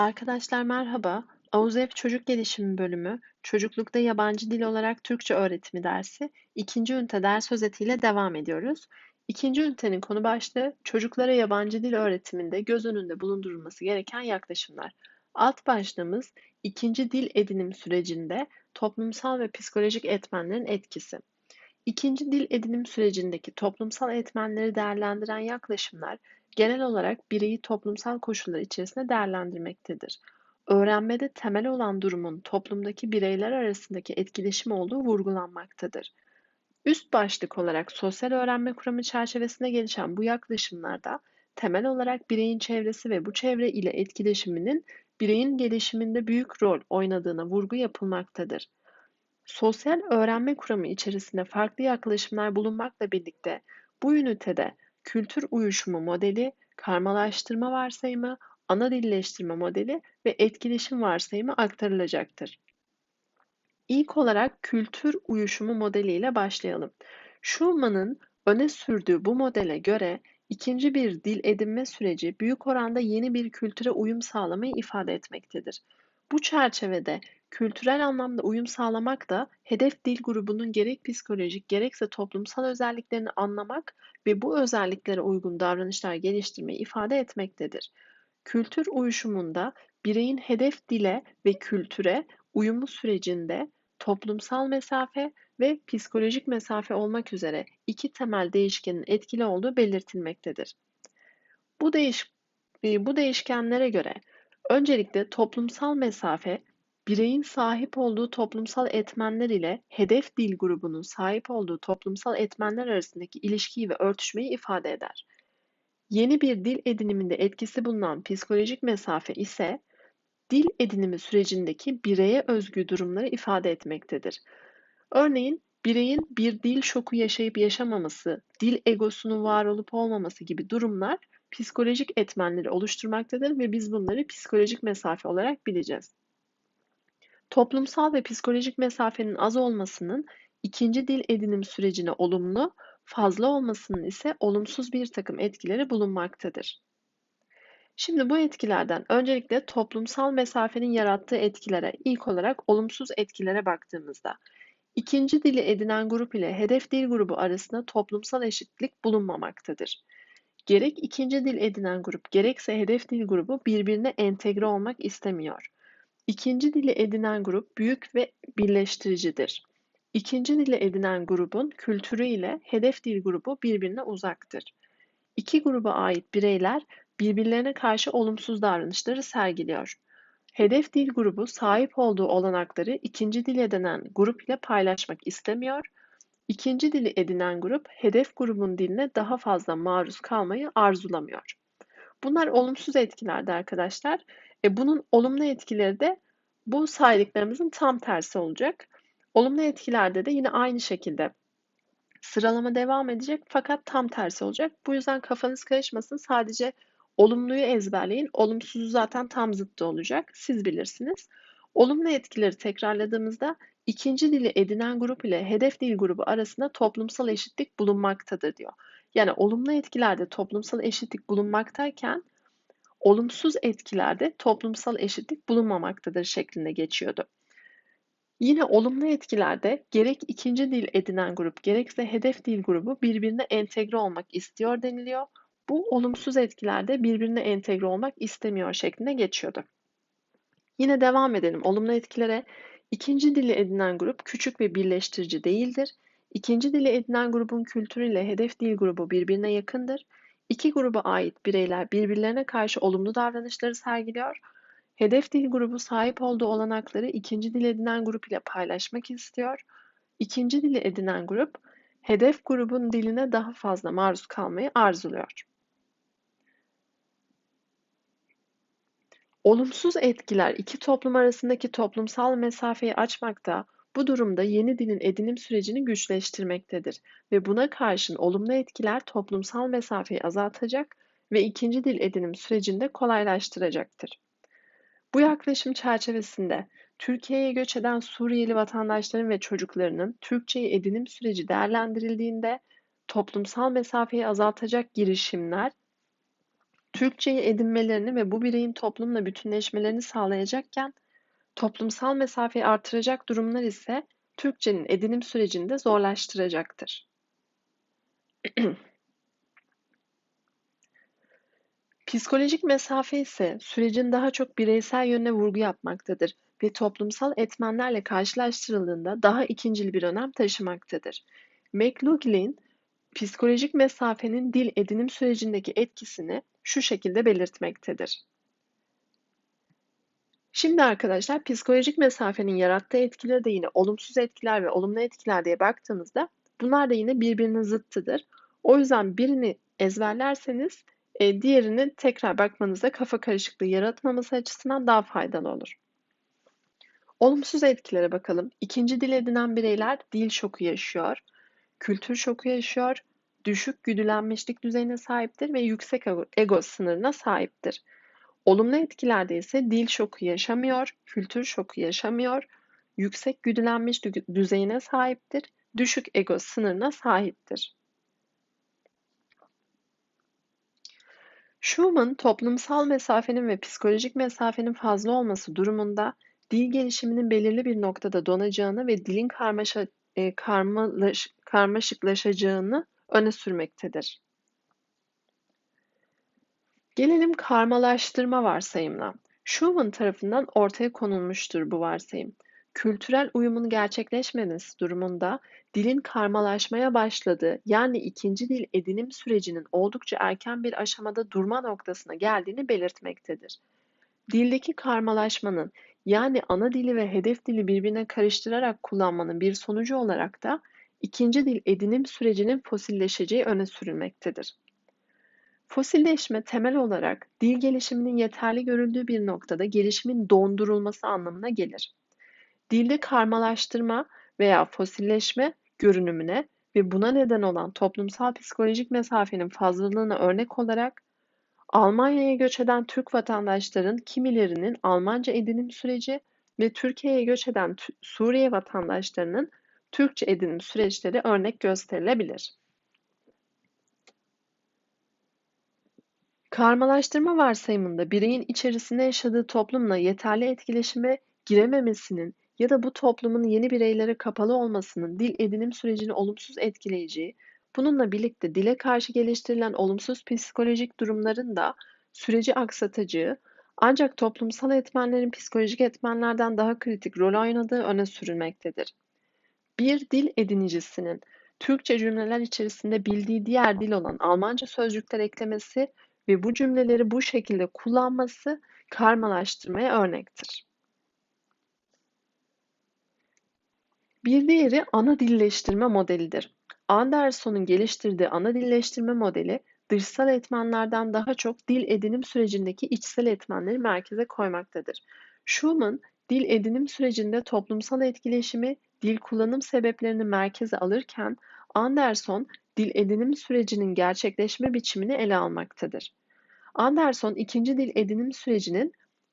Arkadaşlar merhaba. AUZEV Çocuk Gelişimi Bölümü, Çocuklukta Yabancı Dil olarak Türkçe Öğretimi dersi, ikinci ünite ders özetiyle devam ediyoruz. İkinci ünitenin konu başlığı, çocuklara yabancı dil öğretiminde göz önünde bulundurulması gereken yaklaşımlar. Alt başlığımız, ikinci dil edinim sürecinde toplumsal ve psikolojik etmenlerin etkisi. İkinci dil edinim sürecindeki toplumsal etmenleri değerlendiren yaklaşımlar, genel olarak bireyi toplumsal koşullar içerisinde değerlendirmektedir. Öğrenmede temel olan durumun toplumdaki bireyler arasındaki etkileşim olduğu vurgulanmaktadır. Üst başlık olarak sosyal öğrenme kuramı çerçevesinde gelişen bu yaklaşımlarda temel olarak bireyin çevresi ve bu çevre ile etkileşiminin bireyin gelişiminde büyük rol oynadığına vurgu yapılmaktadır. Sosyal öğrenme kuramı içerisinde farklı yaklaşımlar bulunmakla birlikte bu ünitede kültür uyuşumu modeli, karmalaştırma varsayımı, ana dilleştirme modeli ve etkileşim varsayımı aktarılacaktır. İlk olarak kültür uyuşumu modeli ile başlayalım. Schumann'ın öne sürdüğü bu modele göre ikinci bir dil edinme süreci büyük oranda yeni bir kültüre uyum sağlamayı ifade etmektedir. Bu çerçevede kültürel anlamda uyum sağlamak da hedef dil grubunun gerek psikolojik gerekse toplumsal özelliklerini anlamak ve bu özelliklere uygun davranışlar geliştirmeyi ifade etmektedir. Kültür uyuşumunda bireyin hedef dile ve kültüre uyumu sürecinde toplumsal mesafe ve psikolojik mesafe olmak üzere iki temel değişkenin etkili olduğu belirtilmektedir. Bu, değiş, bu değişkenlere göre öncelikle toplumsal mesafe bireyin sahip olduğu toplumsal etmenler ile hedef dil grubunun sahip olduğu toplumsal etmenler arasındaki ilişkiyi ve örtüşmeyi ifade eder. Yeni bir dil ediniminde etkisi bulunan psikolojik mesafe ise dil edinimi sürecindeki bireye özgü durumları ifade etmektedir. Örneğin bireyin bir dil şoku yaşayıp yaşamaması, dil egosunun var olup olmaması gibi durumlar psikolojik etmenleri oluşturmaktadır ve biz bunları psikolojik mesafe olarak bileceğiz. Toplumsal ve psikolojik mesafenin az olmasının ikinci dil edinim sürecine olumlu, fazla olmasının ise olumsuz bir takım etkileri bulunmaktadır. Şimdi bu etkilerden öncelikle toplumsal mesafenin yarattığı etkilere, ilk olarak olumsuz etkilere baktığımızda, ikinci dili edinen grup ile hedef dil grubu arasında toplumsal eşitlik bulunmamaktadır. Gerek ikinci dil edinen grup gerekse hedef dil grubu birbirine entegre olmak istemiyor. İkinci dili edinen grup büyük ve birleştiricidir. İkinci dili edinen grubun kültürü ile hedef dil grubu birbirine uzaktır. İki gruba ait bireyler birbirlerine karşı olumsuz davranışları sergiliyor. Hedef dil grubu sahip olduğu olanakları ikinci dil edinen grup ile paylaşmak istemiyor. İkinci dili edinen grup hedef grubun diline daha fazla maruz kalmayı arzulamıyor. Bunlar olumsuz etkilerdi arkadaşlar. E bunun olumlu etkileri de bu saydıklarımızın tam tersi olacak. Olumlu etkilerde de yine aynı şekilde sıralama devam edecek fakat tam tersi olacak. Bu yüzden kafanız karışmasın. Sadece olumluyu ezberleyin. Olumsuzu zaten tam zıttı olacak. Siz bilirsiniz. Olumlu etkileri tekrarladığımızda ikinci dili edinen grup ile hedef dil grubu arasında toplumsal eşitlik bulunmaktadır diyor. Yani olumlu etkilerde toplumsal eşitlik bulunmaktayken olumsuz etkilerde toplumsal eşitlik bulunmamaktadır şeklinde geçiyordu. Yine olumlu etkilerde gerek ikinci dil edinen grup gerekse hedef dil grubu birbirine entegre olmak istiyor deniliyor. Bu olumsuz etkilerde birbirine entegre olmak istemiyor şeklinde geçiyordu. Yine devam edelim olumlu etkilere. İkinci dili edinen grup küçük ve birleştirici değildir. İkinci dili edinen grubun kültürüyle hedef dil grubu birbirine yakındır. İki gruba ait bireyler birbirlerine karşı olumlu davranışları sergiliyor. Hedef dil grubu sahip olduğu olanakları ikinci dil edinen grup ile paylaşmak istiyor. İkinci dili edinen grup, hedef grubun diline daha fazla maruz kalmayı arzuluyor. Olumsuz etkiler iki toplum arasındaki toplumsal mesafeyi açmakta, bu durumda yeni dilin edinim sürecini güçleştirmektedir ve buna karşın olumlu etkiler toplumsal mesafeyi azaltacak ve ikinci dil edinim sürecinde kolaylaştıracaktır. Bu yaklaşım çerçevesinde Türkiye'ye göç eden Suriyeli vatandaşların ve çocuklarının Türkçeyi edinim süreci değerlendirildiğinde toplumsal mesafeyi azaltacak girişimler Türkçeyi edinmelerini ve bu bireyin toplumla bütünleşmelerini sağlayacakken, toplumsal mesafeyi artıracak durumlar ise Türkçenin edinim sürecini de zorlaştıracaktır. Psikolojik mesafe ise sürecin daha çok bireysel yönüne vurgu yapmaktadır ve toplumsal etmenlerle karşılaştırıldığında daha ikincil bir önem taşımaktadır. McLaughlin, psikolojik mesafenin dil edinim sürecindeki etkisini şu şekilde belirtmektedir. Şimdi arkadaşlar psikolojik mesafenin yarattığı etkileri de yine olumsuz etkiler ve olumlu etkiler diye baktığımızda bunlar da yine birbirinin zıttıdır. O yüzden birini ezberlerseniz e, diğerini tekrar bakmanızda kafa karışıklığı yaratmaması açısından daha faydalı olur. Olumsuz etkilere bakalım. İkinci dil edinen bireyler dil şoku yaşıyor, kültür şoku yaşıyor, düşük güdülenmişlik düzeyine sahiptir ve yüksek ego sınırına sahiptir. Olumlu etkilerde ise dil şoku yaşamıyor, kültür şoku yaşamıyor, yüksek güdülenmiş düzeyine sahiptir, düşük ego sınırına sahiptir. Schumann, toplumsal mesafenin ve psikolojik mesafenin fazla olması durumunda dil gelişiminin belirli bir noktada donacağını ve dilin karmaşa, e, karmalaş, karmaşıklaşacağını öne sürmektedir. Gelelim karmalaştırma varsayımına. Schumann tarafından ortaya konulmuştur bu varsayım. Kültürel uyumun gerçekleşmemesi durumunda dilin karmalaşmaya başladığı yani ikinci dil edinim sürecinin oldukça erken bir aşamada durma noktasına geldiğini belirtmektedir. Dildeki karmalaşmanın yani ana dili ve hedef dili birbirine karıştırarak kullanmanın bir sonucu olarak da ikinci dil edinim sürecinin fosilleşeceği öne sürülmektedir. Fosilleşme temel olarak dil gelişiminin yeterli görüldüğü bir noktada gelişimin dondurulması anlamına gelir. Dilde karmalaştırma veya fosilleşme görünümüne ve buna neden olan toplumsal psikolojik mesafenin fazlalığına örnek olarak Almanya'ya göç eden Türk vatandaşların kimilerinin Almanca edinim süreci ve Türkiye'ye göç eden Suriye vatandaşlarının Türkçe edinim süreçleri örnek gösterilebilir. Karmalaştırma varsayımında bireyin içerisinde yaşadığı toplumla yeterli etkileşime girememesinin ya da bu toplumun yeni bireylere kapalı olmasının dil edinim sürecini olumsuz etkileyeceği, bununla birlikte dile karşı geliştirilen olumsuz psikolojik durumların da süreci aksatacağı, ancak toplumsal etmenlerin psikolojik etmenlerden daha kritik rol oynadığı öne sürülmektedir. Bir dil edinicisinin Türkçe cümleler içerisinde bildiği diğer dil olan Almanca sözcükler eklemesi ve bu cümleleri bu şekilde kullanması karmalaştırmaya örnektir. Bir diğeri ana dilleştirme modelidir. Anderson'un geliştirdiği ana dilleştirme modeli dışsal etmenlerden daha çok dil edinim sürecindeki içsel etmenleri merkeze koymaktadır. Schumann, dil edinim sürecinde toplumsal etkileşimi, dil kullanım sebeplerini merkeze alırken Anderson, dil edinim sürecinin gerçekleşme biçimini ele almaktadır. Anderson, ikinci dil edinim sürecinin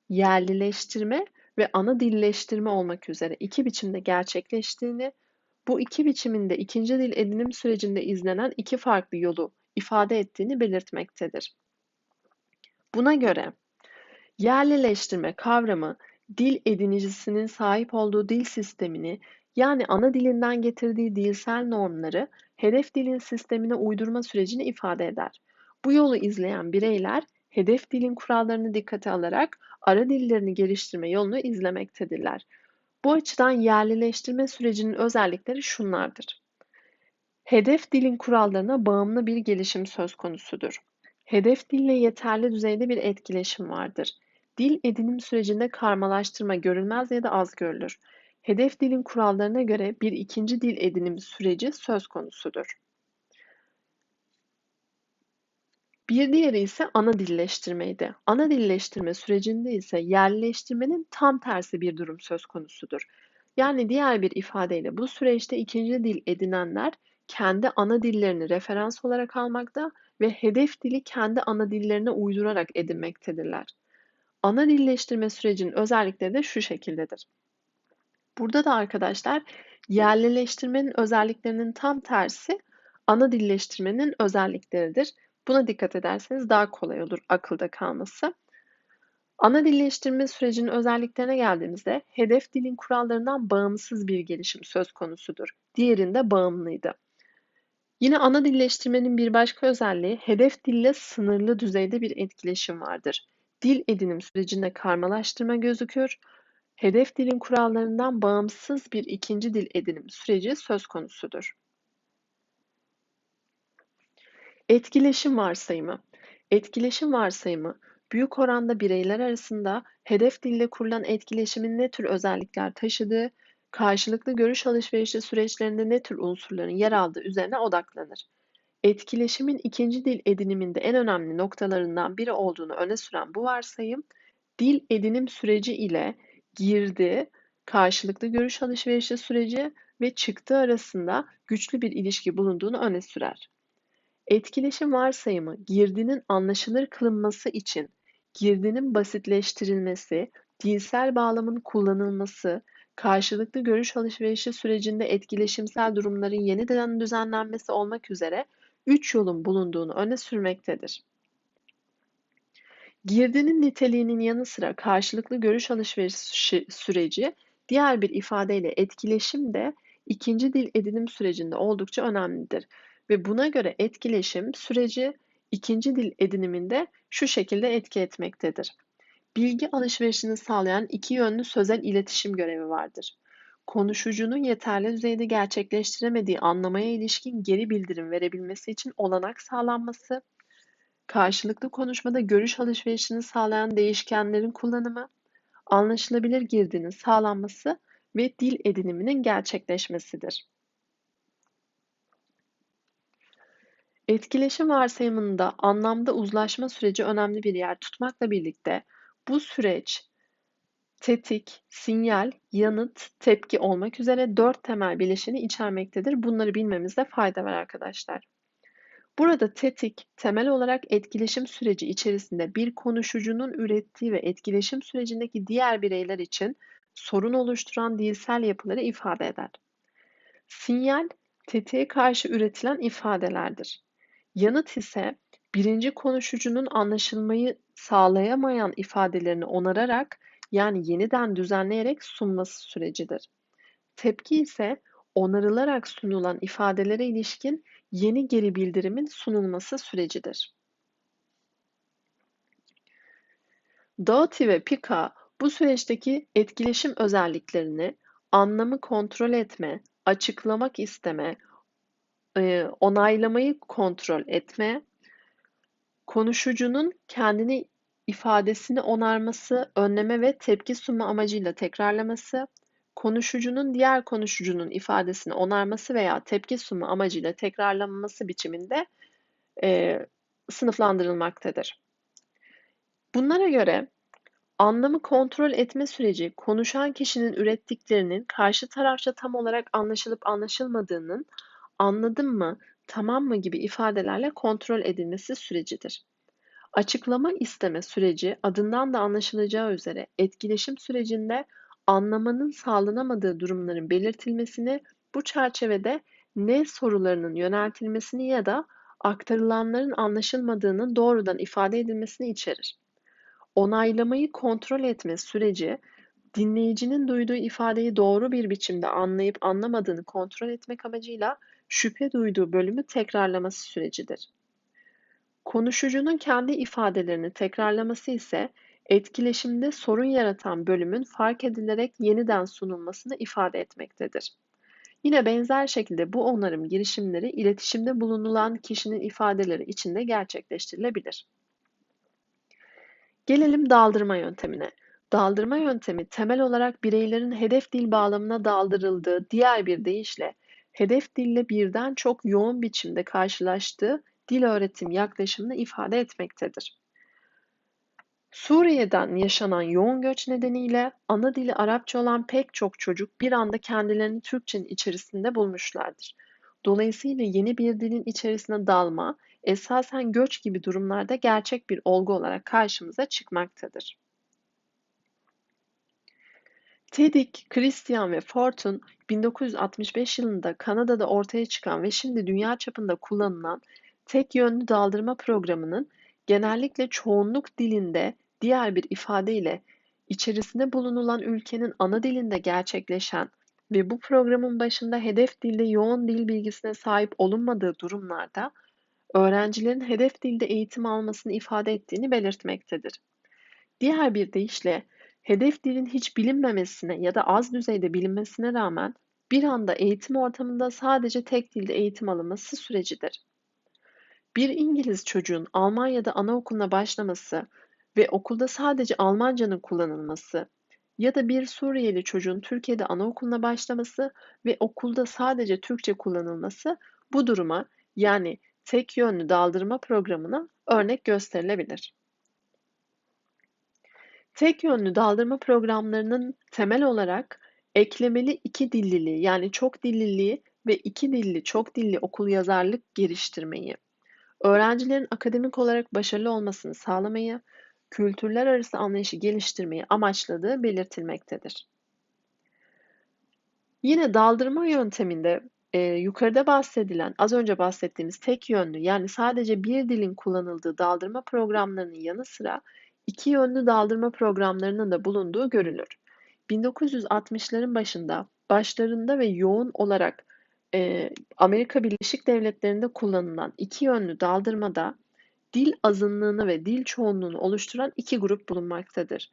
yerlileştirme ve ana dilleştirme olmak üzere iki biçimde gerçekleştiğini, bu iki biçimin de ikinci dil edinim sürecinde izlenen iki farklı yolu ifade ettiğini belirtmektedir. Buna göre yerlileştirme kavramı dil edinicisinin sahip olduğu dil sistemini yani ana dilinden getirdiği dilsel normları hedef dilin sistemine uydurma sürecini ifade eder. Bu yolu izleyen bireyler hedef dilin kurallarını dikkate alarak ara dillerini geliştirme yolunu izlemektedirler. Bu açıdan yerlileştirme sürecinin özellikleri şunlardır. Hedef dilin kurallarına bağımlı bir gelişim söz konusudur. Hedef dille yeterli düzeyde bir etkileşim vardır. Dil edinim sürecinde karmalaştırma görülmez ya da az görülür. Hedef dilin kurallarına göre bir ikinci dil edinim süreci söz konusudur. Bir diğeri ise ana dilleştirmeydi. Ana dilleştirme sürecinde ise yerleştirmenin tam tersi bir durum söz konusudur. Yani diğer bir ifadeyle bu süreçte ikinci dil edinenler kendi ana dillerini referans olarak almakta ve hedef dili kendi ana dillerine uydurarak edinmektedirler. Ana dilleştirme sürecinin özellikleri de şu şekildedir. Burada da arkadaşlar yerlileştirmenin özelliklerinin tam tersi ana dilleştirmenin özellikleridir. Buna dikkat ederseniz daha kolay olur akılda kalması. Ana dilleştirme sürecinin özelliklerine geldiğimizde hedef dilin kurallarından bağımsız bir gelişim söz konusudur. Diğerinde bağımlıydı. Yine ana dilleştirmenin bir başka özelliği hedef dille sınırlı düzeyde bir etkileşim vardır. Dil edinim sürecinde karmalaştırma gözükür. Hedef dilin kurallarından bağımsız bir ikinci dil edinim süreci söz konusudur. Etkileşim varsayımı. Etkileşim varsayımı büyük oranda bireyler arasında hedef dille kurulan etkileşimin ne tür özellikler taşıdığı, karşılıklı görüş alışverişi süreçlerinde ne tür unsurların yer aldığı üzerine odaklanır. Etkileşimin ikinci dil ediniminde en önemli noktalarından biri olduğunu öne süren bu varsayım, dil edinim süreci ile girdi, karşılıklı görüş alışverişi süreci ve çıktı arasında güçlü bir ilişki bulunduğunu öne sürer. Etkileşim varsayımı girdinin anlaşılır kılınması için girdinin basitleştirilmesi, dilsel bağlamın kullanılması, karşılıklı görüş alışverişi sürecinde etkileşimsel durumların yeniden düzenlenmesi olmak üzere üç yolun bulunduğunu öne sürmektedir. Girdinin niteliğinin yanı sıra karşılıklı görüş alışverişi süreci diğer bir ifadeyle etkileşim de ikinci dil edinim sürecinde oldukça önemlidir. Ve buna göre etkileşim süreci ikinci dil ediniminde şu şekilde etki etmektedir. Bilgi alışverişini sağlayan iki yönlü sözel iletişim görevi vardır. Konuşucunun yeterli düzeyde gerçekleştiremediği anlamaya ilişkin geri bildirim verebilmesi için olanak sağlanması, karşılıklı konuşmada görüş alışverişini sağlayan değişkenlerin kullanımı, anlaşılabilir girdinin sağlanması ve dil ediniminin gerçekleşmesidir. Etkileşim varsayımında anlamda uzlaşma süreci önemli bir yer tutmakla birlikte bu süreç tetik, sinyal, yanıt, tepki olmak üzere dört temel bileşeni içermektedir. Bunları bilmemizde fayda var arkadaşlar. Burada tetik, temel olarak etkileşim süreci içerisinde bir konuşucunun ürettiği ve etkileşim sürecindeki diğer bireyler için sorun oluşturan dilsel yapıları ifade eder. Sinyal, tetiğe karşı üretilen ifadelerdir. Yanıt ise birinci konuşucunun anlaşılmayı sağlayamayan ifadelerini onararak yani yeniden düzenleyerek sunması sürecidir. Tepki ise onarılarak sunulan ifadelere ilişkin yeni geri bildirimin sunulması sürecidir. Doughty ve Pika bu süreçteki etkileşim özelliklerini anlamı kontrol etme, açıklamak isteme, e, onaylamayı kontrol etme, konuşucunun kendini ifadesini onarması, önleme ve tepki sunma amacıyla tekrarlaması, konuşucunun diğer konuşucunun ifadesini onarması veya tepki sunma amacıyla tekrarlanması biçiminde e, sınıflandırılmaktadır. Bunlara göre anlamı kontrol etme süreci konuşan kişinin ürettiklerinin karşı tarafça tam olarak anlaşılıp anlaşılmadığının anladım mı, tamam mı gibi ifadelerle kontrol edilmesi sürecidir. Açıklama isteme süreci adından da anlaşılacağı üzere etkileşim sürecinde anlamanın sağlanamadığı durumların belirtilmesini, bu çerçevede ne sorularının yöneltilmesini ya da aktarılanların anlaşılmadığının doğrudan ifade edilmesini içerir. Onaylamayı kontrol etme süreci, dinleyicinin duyduğu ifadeyi doğru bir biçimde anlayıp anlamadığını kontrol etmek amacıyla şüphe duyduğu bölümü tekrarlaması sürecidir. Konuşucunun kendi ifadelerini tekrarlaması ise etkileşimde sorun yaratan bölümün fark edilerek yeniden sunulmasını ifade etmektedir. Yine benzer şekilde bu onarım girişimleri iletişimde bulunulan kişinin ifadeleri içinde gerçekleştirilebilir. Gelelim daldırma yöntemine. Daldırma yöntemi temel olarak bireylerin hedef dil bağlamına daldırıldığı diğer bir deyişle hedef dille birden çok yoğun biçimde karşılaştığı dil öğretim yaklaşımını ifade etmektedir. Suriye'den yaşanan yoğun göç nedeniyle ana dili Arapça olan pek çok çocuk bir anda kendilerini Türkçenin içerisinde bulmuşlardır. Dolayısıyla yeni bir dilin içerisine dalma, esasen göç gibi durumlarda gerçek bir olgu olarak karşımıza çıkmaktadır. Teddick, Christian ve Fortun 1965 yılında Kanada'da ortaya çıkan ve şimdi dünya çapında kullanılan tek yönlü daldırma programının genellikle çoğunluk dilinde diğer bir ifadeyle içerisinde bulunulan ülkenin ana dilinde gerçekleşen ve bu programın başında hedef dilde yoğun dil bilgisine sahip olunmadığı durumlarda öğrencilerin hedef dilde eğitim almasını ifade ettiğini belirtmektedir. Diğer bir deyişle hedef dilin hiç bilinmemesine ya da az düzeyde bilinmesine rağmen bir anda eğitim ortamında sadece tek dilde eğitim alınması sürecidir. Bir İngiliz çocuğun Almanya'da anaokuluna başlaması ve okulda sadece Almancanın kullanılması ya da bir Suriyeli çocuğun Türkiye'de anaokuluna başlaması ve okulda sadece Türkçe kullanılması bu duruma yani tek yönlü daldırma programına örnek gösterilebilir. Tek yönlü daldırma programlarının temel olarak eklemeli iki dilliliği yani çok dilliliği ve iki dilli çok dilli okul yazarlık geliştirmeyi, öğrencilerin akademik olarak başarılı olmasını sağlamayı, kültürler arası anlayışı geliştirmeyi amaçladığı belirtilmektedir. Yine daldırma yönteminde e, yukarıda bahsedilen, az önce bahsettiğimiz tek yönlü yani sadece bir dilin kullanıldığı daldırma programlarının yanı sıra iki yönlü daldırma programlarının da bulunduğu görülür. 1960'ların başında başlarında ve yoğun olarak e, Amerika Birleşik Devletleri'nde kullanılan iki yönlü daldırmada dil azınlığını ve dil çoğunluğunu oluşturan iki grup bulunmaktadır.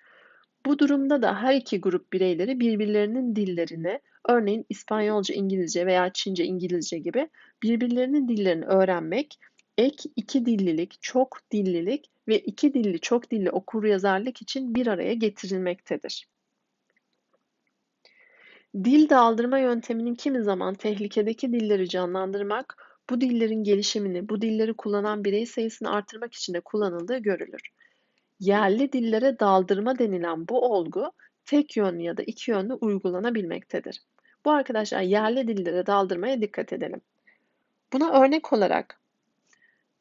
Bu durumda da her iki grup bireyleri birbirlerinin dillerini, örneğin İspanyolca, İngilizce veya Çince, İngilizce gibi birbirlerinin dillerini öğrenmek, ek iki dillilik, çok dillilik ve iki dilli, çok dilli okur yazarlık için bir araya getirilmektedir. Dil dağıldırma yönteminin kimi zaman tehlikedeki dilleri canlandırmak, bu dillerin gelişimini, bu dilleri kullanan birey sayısını artırmak için de kullanıldığı görülür. Yerli dillere daldırma denilen bu olgu tek yönlü ya da iki yönlü uygulanabilmektedir. Bu arkadaşlar yerli dillere daldırmaya dikkat edelim. Buna örnek olarak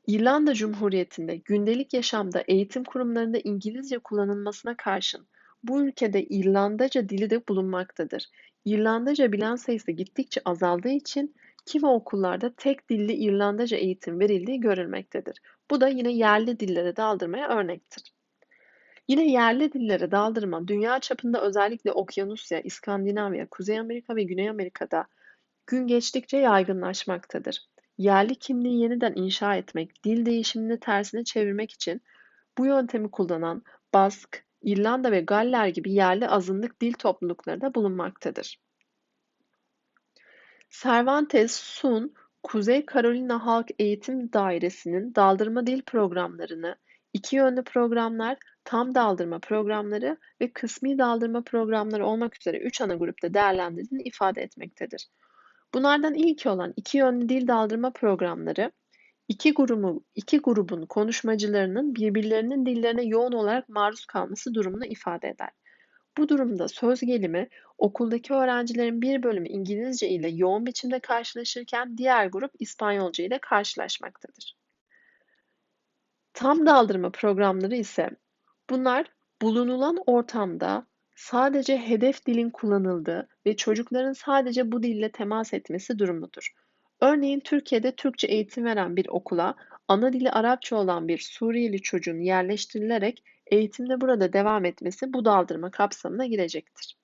İrlanda Cumhuriyeti'nde gündelik yaşamda eğitim kurumlarında İngilizce kullanılmasına karşın bu ülkede İrlandaca dili de bulunmaktadır. İrlandaca bilen sayısı gittikçe azaldığı için kimi okullarda tek dilli İrlandaca eğitim verildiği görülmektedir. Bu da yine yerli dillere daldırmaya örnektir. Yine yerli dillere daldırma dünya çapında özellikle Okyanusya, İskandinavya, Kuzey Amerika ve Güney Amerika'da gün geçtikçe yaygınlaşmaktadır. Yerli kimliği yeniden inşa etmek, dil değişimini tersine çevirmek için bu yöntemi kullanan Bask, İrlanda ve Galler gibi yerli azınlık dil toplulukları da bulunmaktadır. Cervantes Sun, Kuzey Carolina Halk Eğitim Dairesi'nin daldırma dil programlarını, iki yönlü programlar, tam daldırma programları ve kısmi daldırma programları olmak üzere üç ana grupta değerlendirdiğini ifade etmektedir. Bunlardan ilki olan iki yönlü dil daldırma programları, iki, grubu, iki grubun konuşmacılarının birbirlerinin dillerine yoğun olarak maruz kalması durumunu ifade eder. Bu durumda söz gelimi okuldaki öğrencilerin bir bölümü İngilizce ile yoğun biçimde karşılaşırken diğer grup İspanyolca ile karşılaşmaktadır. Tam daldırma programları ise bunlar bulunulan ortamda sadece hedef dilin kullanıldığı ve çocukların sadece bu dille temas etmesi durumudur. Örneğin Türkiye'de Türkçe eğitim veren bir okula ana dili Arapça olan bir Suriyeli çocuğun yerleştirilerek eğitimde burada devam etmesi bu daldırma kapsamına girecektir.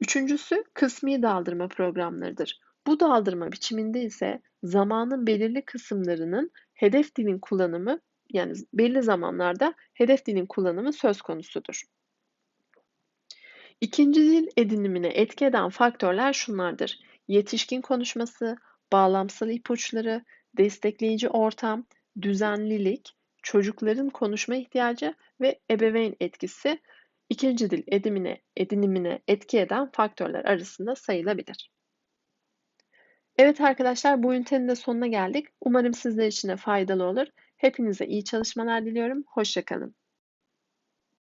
Üçüncüsü kısmi daldırma programlarıdır. Bu daldırma biçiminde ise zamanın belirli kısımlarının hedef dilin kullanımı yani belli zamanlarda hedef dilin kullanımı söz konusudur. İkinci dil edinimine etki eden faktörler şunlardır. Yetişkin konuşması, bağlamsal ipuçları, destekleyici ortam, düzenlilik, çocukların konuşma ihtiyacı ve ebeveyn etkisi ikinci dil edimine, edinimine etki eden faktörler arasında sayılabilir. Evet arkadaşlar bu ünitenin de sonuna geldik. Umarım sizler için de faydalı olur. Hepinize iyi çalışmalar diliyorum. Hoşçakalın.